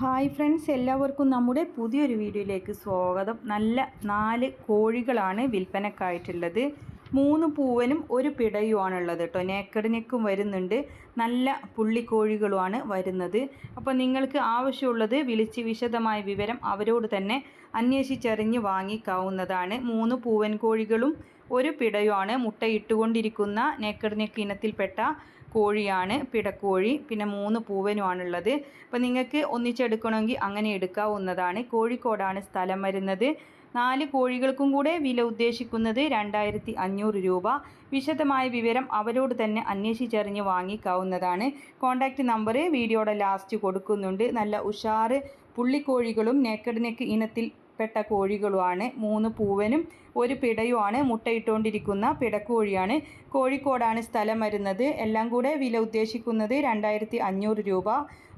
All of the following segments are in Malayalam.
ഹായ് ഫ്രണ്ട്സ് എല്ലാവർക്കും നമ്മുടെ പുതിയൊരു വീഡിയോയിലേക്ക് സ്വാഗതം. നല്ല നാല് കോഴികളാണ് വിൽപ്പനക്കായിട്ടുള്ളത്. മൂന്ന് പൂവനും ഒരു പിടയുമാണുള്ളത് കേട്ടോ. നേക്കട് നെക്കും വരുന്നുണ്ട്. നല്ല പുള്ളിക്കോഴികളുമാണ് വരുന്നത്. അപ്പോൾ നിങ്ങൾക്ക് ആവശ്യമുള്ളത് വിളിച്ച് വിശദമായ വിവരം അവരോട് തന്നെ അന്വേഷിച്ചറിഞ്ഞ് വാങ്ങിക്കാവുന്നതാണ്. മൂന്ന് പൂവൻ കോഴികളും ഒരു പിടയുമാണ്. മുട്ടയിട്ടുകൊണ്ടിരിക്കുന്ന നേക്കട് നെക്ക് ഇനത്തിൽപ്പെട്ട കോഴിയാണ് പിടക്കോഴി പിന്നെ മൂന്ന് പൂവനുമാണുള്ളത്. അപ്പോൾ നിങ്ങൾക്ക് ഒന്നിച്ചെടുക്കണമെങ്കിൽ അങ്ങനെ എടുക്കാവുന്നതാണ്. കോഴിക്കോടാണ് സ്ഥലം വരുന്നത്. നാല് കോഴികൾക്കും കൂടെ വില ഉദ്ദേശിക്കുന്നത് രണ്ടായിരത്തി അഞ്ഞൂറ് രൂപ. വിശദമായ വിവരം അവരോട് തന്നെ അന്വേഷിച്ചറിഞ്ഞ് വാങ്ങിക്കാവുന്നതാണ്. കോൺടാക്റ്റ് നമ്പർ വീഡിയോയുടെ ലാസ്റ്റ് കൊടുക്കുന്നുണ്ട്. നല്ല ഉഷാറ് പുള്ളിക്കോഴികളും നേക്കഡ് നെക്ക് ഇനത്തിൽ പെട്ട കോഴികളുമാണ്. മൂന്ന് പൂവനും ഒരു പിടയുമാണ് മുട്ടയിട്ടുകൊണ്ടിരിക്കുന്ന പിടക്കോഴിയാണ്. കോഴിക്കോടാണ് സ്ഥലം വരുന്നത്. എല്ലാം കൂടെ വില ഉദ്ദേശിക്കുന്നത് രണ്ടായിരത്തി അഞ്ഞൂറ് രൂപ.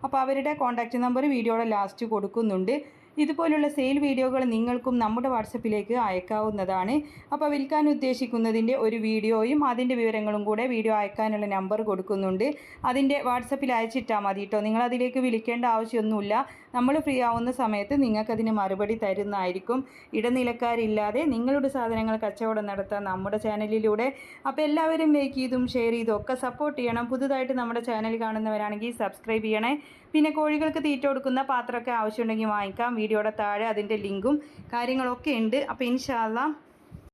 അപ്പോൾ അവരുടെ കോൺടാക്റ്റ് നമ്പർ വീഡിയോയുടെ ലാസ്റ്റ് കൊടുക്കുന്നുണ്ട്. ഇതുപോലുള്ള സെയിൽ വീഡിയോകൾ നിങ്ങൾക്കും നമ്മുടെ വാട്സപ്പിലേക്ക് അയക്കാവുന്നതാണ്. അപ്പോൾ വിൽക്കാൻ ഉദ്ദേശിക്കുന്നതിന്റെ ഒരു വീഡിയോയും അതിന്റെ വിവരങ്ങളും കൂടെ വീഡിയോ അയക്കാനുള്ള നമ്പർ കൊടുക്കുന്നുണ്ട്. അതിന്റെ വാട്സപ്പിൽ അയച്ചിട്ടാൽ മതി കേട്ടോ നിങ്ങളതിലേക്ക് വിളിക്കേണ്ട ആവശ്യമൊന്നുമില്ല. നമ്മൾ ഫ്രീ ആവുന്ന സമയത്ത് നിങ്ങൾക്കതിന് മറുപടി തരുന്നതായിരിക്കും. ഇടനിലക്കാരില്ലാതെ നിങ്ങളുടെ സാധനങ്ങൾ കച്ചവടം നടത്താൻ നമ്മുടെ ചാനലിലൂടെ. അപ്പോൾ എല്ലാവരും ലൈക്ക് ചെയ്തും ഷെയർ ചെയ്തും ഒക്കെ സപ്പോർട്ട് ചെയ്യണം. പുതുതായിട്ട് നമ്മുടെ ചാനൽ കാണുന്നവരാണെങ്കിൽ സബ്സ്ക്രൈബ് ചെയ്യണേ. പിന്നെ കോഴികൾക്ക് തീറ്റ കൊടുക്കുന്ന പാത്രമൊക്കെ ആവശ്യമുണ്ടെങ്കിൽ വാങ്ങിക്കാം. വീഡിയോയുടെ താഴെ അതിന്റെ ലിങ്കും കാര്യങ്ങളൊക്കെ ഉണ്ട്. അപ്പോൾ ഇൻഷാല്ലാം